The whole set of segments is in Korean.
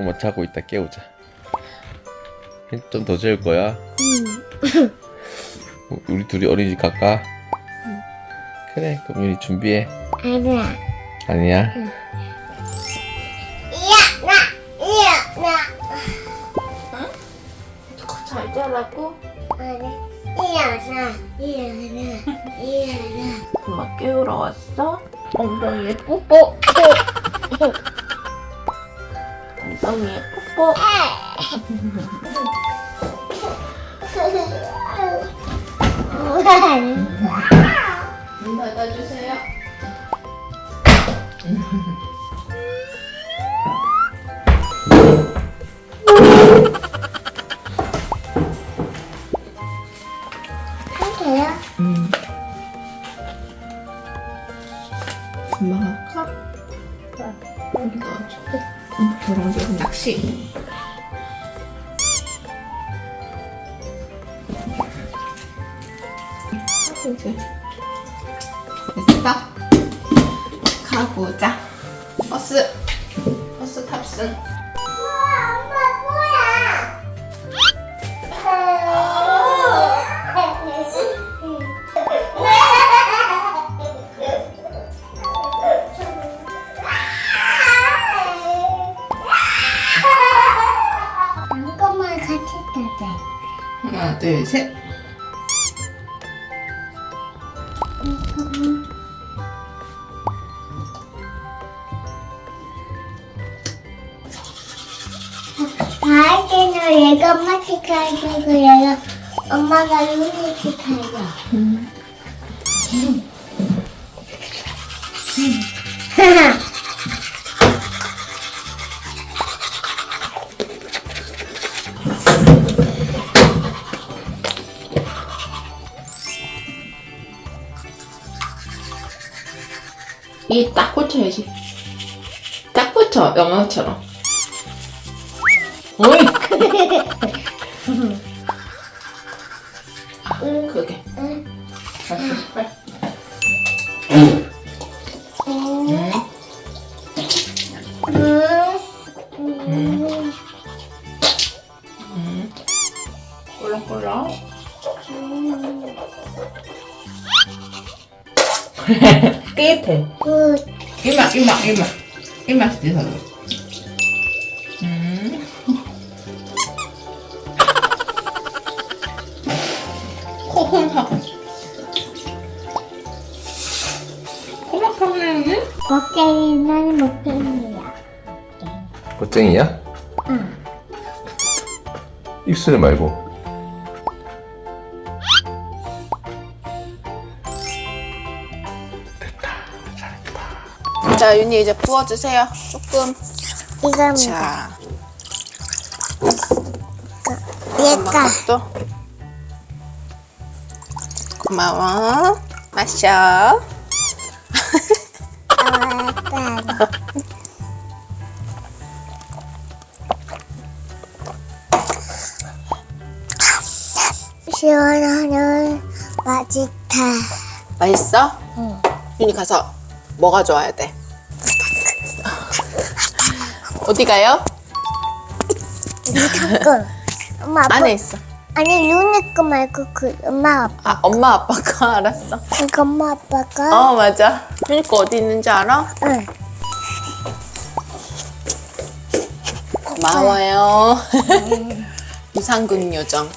엄마 자고 있다 깨우자. 좀 더 재울 거야? 응. 우리 둘이 어린이집 갈까? 그래 그럼 윤이 준비해. 아니야. 아니야? 나. 잘 자라고? 아니 이야 나 이야 나 이야 나. 엄마 깨우러 왔어? 엉덩이에 뽀뽀 엉덩이에 뽀뽀 문 닫아주세요? 됐어? 가보자. 버스. 버스 탑승. 하나 둘 셋 갈 때는 얘가 엄마씩 가지고 얘가 엄마가 루니씩 가 요. 이딱 붙여야지 딱 붙여 영어처럼 어이 그게 응. 알았어, 빨리. 코 혼하고 코막하네 먹갱이 나는 먹갱이야. 멋쟁이야? 응. 입술에 말고. 자 윤희 이제 부어주세요 조금 이겁니다. 자 얘가 또 고마워 마셔 아빠. 시원하는 맛있다. 맛있어? 응. 윤희 가서 뭐 가져와야 돼? 어디 가요? 잠깐. 엄마 아빠. 안에 있어 아니 루니 거 말고 그 엄마 아빠. 아 엄마 아빠가 알았어 그 엄마 아빠가. 어 맞아 윤희 거 어디 있는지 알아? 응. 고마워요 유산균 요정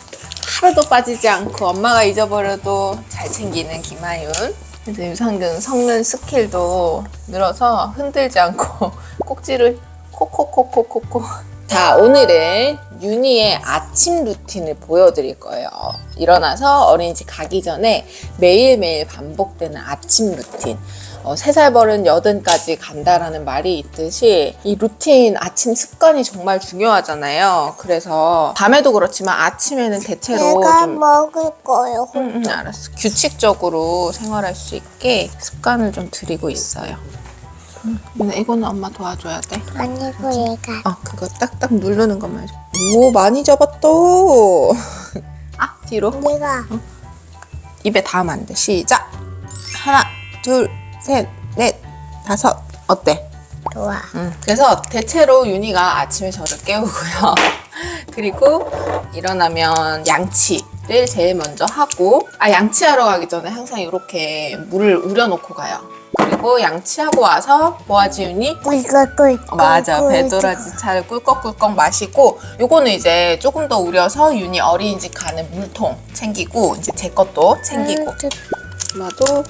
하루도 빠지지 않고 엄마가 잊어버려도 잘 챙기는 김아윤 이제 유산균 섞는 스킬도 늘어서 흔들지 않고 꼭지를 콕콕콕콕콕콕 자 오늘은 윤희의 아침 루틴을 보여드릴 거예요 일어나서 어린이집 가기 전에 매일매일 반복되는 아침 루틴 어, 3살 버른 여든까지 간다라는 말이 있듯이 이 루틴 아침 습관이 정말 중요하잖아요. 그래서 밤에도 그렇지만 아침에는 대체로 내가 좀 먹을 거예요. 응, 응, 알았어. 규칙적으로 생활할 수 있게 습관을 좀 들이고 있어요. 응, 근데 이거는 엄마 도와줘야 돼. 아니고 얘가. 아, 그거 딱딱 누르는 것만 해줘. 오, 많이 잡았다. 아, 뒤로. 내가 입에 닿으면 안 돼. 시작. 하나, 둘, 셋, 넷, 다섯. 어때? 좋아. 음, 그래서 대체로 윤희가 아침에 저를 깨우고요. 그리고 일어나면 양치를 제일 먼저 하고, 아, 양치하러 가기 전에 항상 이렇게 물을 우려놓고 가요. 그리고 양치하고 와서 뭐 하지, 윤희? 꿀꿀꿀. 맞아, 배도라지 차를 꿀꺽꿀꺽 마시고, 요거는 이제 조금 더 우려서 윤희 어린이집 가는 물통 챙기고, 이제 제 것도 챙기고. 엄마도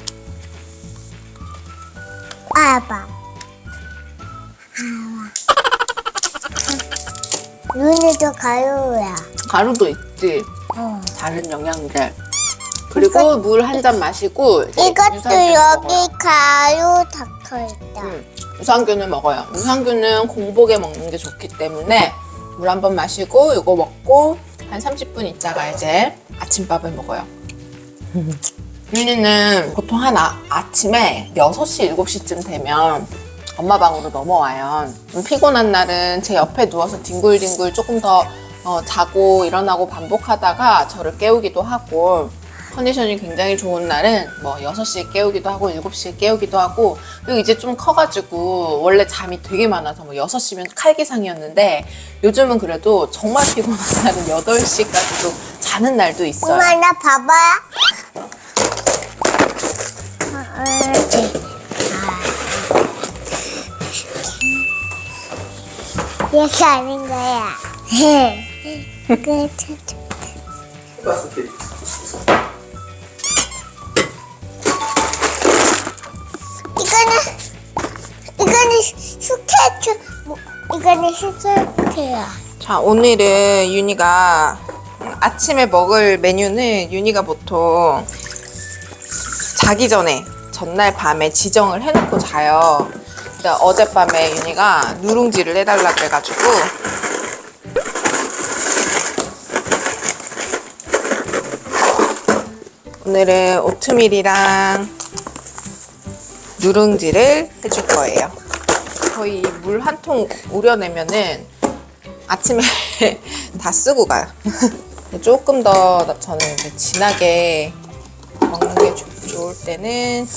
아빠. 눈이도 가요야. 가루도 있지. 어. 다른 영양제. 그리고 물 한 잔 마시고 이제 이것도 여기 먹어요. 가루 닦여 있다. 응, 유산균을 먹어요. 유산균은 공복에 먹는 게 좋기 때문에 물 한 번 마시고 이거 먹고 한 30분 있다가 이제 아침밥을 먹어요. 윤이는 보통 한 아, 아침에 6시, 7시쯤 되면 엄마 방으로 넘어와요. 좀 피곤한 날은 제 옆에 누워서 뒹굴뒹굴 조금 더 어, 자고 일어나고 반복하다가 저를 깨우기도 하고 컨디션이 굉장히 좋은 날은 뭐 6시에 깨우기도 하고 7시에 깨우기도 하고 그리고 이제 좀 커가지고 원래 잠이 되게 많아서 뭐 6시면 칼기상이었는데 요즘은 그래도 정말 피곤한 날은 8시까지도 자는 날도 있어요. 엄마 나 봐봐. 어, 이렇게. 아. 이렇게 하는 거야. 그렇 이거는 스케치야. 자, 오늘은 윤희가 아침에 먹을 메뉴는 윤희가 보통 자기 전에 전날 밤에 지정을 해놓고 자요. 근데 어젯밤에 윤희가 누룽지를 해달라 그래가지고 오늘은 오트밀이랑 누룽지를 해줄 거예요. 거의 물한 통 우려내면은 아침에 다 쓰고 가요. 조금 더 저는 진하게 먹는 게 좋- 좋을 때는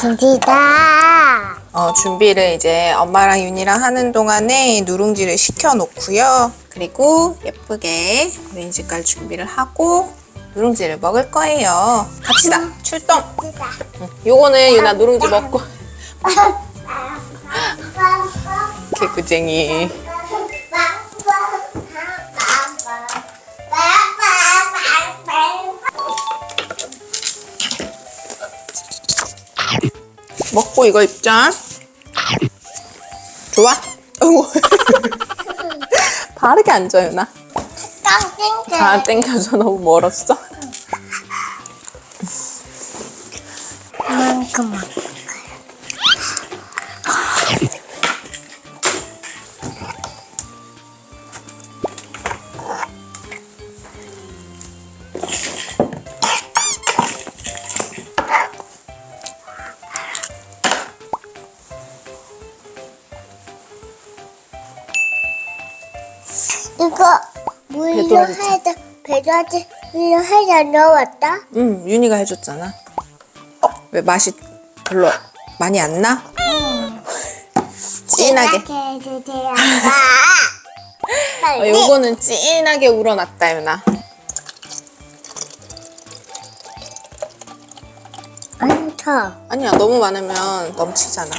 진지다. 어, 준비를 이제 엄마랑 윤이랑 하는 동안에 누룽지를 식혀 놓고요. 그리고 예쁘게 오렌지깔 준비를 하고 누룽지를 먹을 거예요. 갑시다. 출동. 응, 요거는 유나 누룽지 먹고 개구쟁이. 먹고 이거 입자. 좋아? 바르게 앉아, 유나. 다 땡겨줘. 너무 멀었어. 만큼만. 해서 배도라지 물로 해서 넣었다. 응, 윤희가 해줬잖아. 어, 왜 맛이 별로 많이 안 나? 진하게. 해주세요. 어, 빨리. 요거는 진하게 우러났다, 유나. 아니 더. 아니야, 너무 많으면 넘치잖아.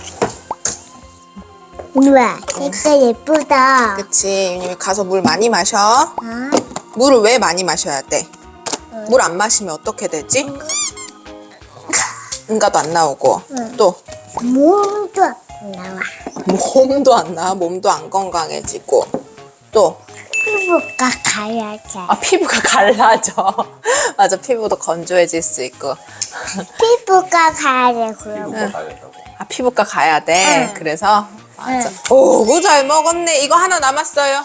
우와, 진짜 예쁘다. 그치, 윤희 가서 물 많이 마셔. 아, 물을 왜 많이 마셔야 돼? 물 안 마시면 어떻게 되지? 응가도 안 나오고 응. 또 몸도 나와. 몸도 안 나, 몸도 안 건강해지고 또 피부가 가야지. 아, 피부가 갈라져. 맞아, 피부도 건조해질 수 있고. 피부가 가야 되고요. 아, 피부과 가야 돼. 응. 그래서 맞아. 응. 오, 그거 잘 먹었네. 이거 하나 남았어요.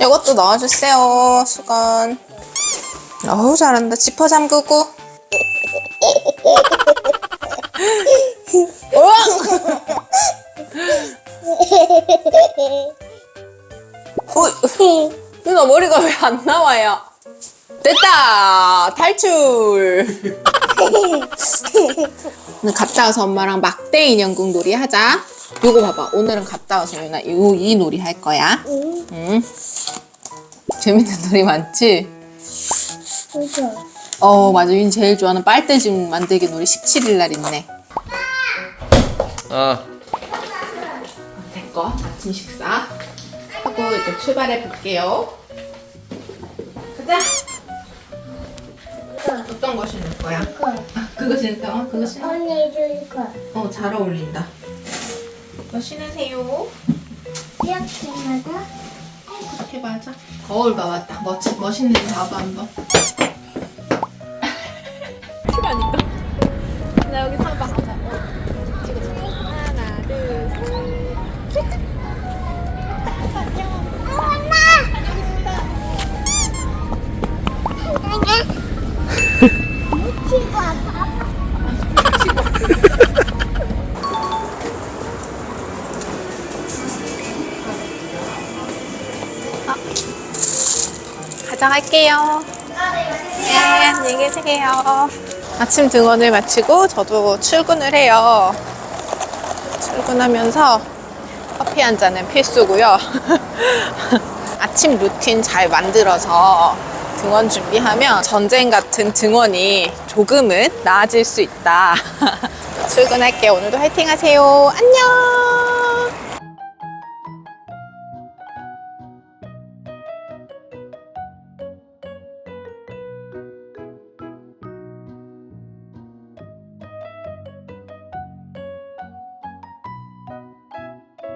이것도 넣어주세요, 수건. 어우, 잘한다. 지퍼 잠그고. 우와! 어, 누나 머리가 왜 안 나와요? 됐다! 탈출! 오늘 갔다 와서 엄마랑 막대 인형궁 놀이 하자. 요거 봐봐. 오늘은 갔다 와서 유나 이, 이 놀이 할 거야. 응. 응? 재밌는 놀이 많지? 어, 맞아. 윤 제일 좋아하는 빨대집 만들기 놀이 17일 날 있네. 아 됐고, 아침 식사. 하고 이제 출발해 볼게요. 가자. 어떤 거 신을 거야? 이거. 아, 그거 신을까? 어, 그거 신어? 언니 도 이거. 어, 잘 어울린다. 이거 신으세요. 이렇게 나가? 그렇게 맞아. 거울 봐봤다. 멋, 멋있는지 봐봐 한번. 그러니까. 나 여기 서봐. 가져갈게요. 네, 안녕히 계세요. 아침 등원을 마치고 저도 출근을 해요. 출근하면서 커피 한 잔은 필수고요. 아침 루틴 잘 만들어서 등원 준비하면 전쟁 같은 등원이 조금은 나아질 수 있다. 출근할게요. 오늘도 화이팅 하세요. 안녕!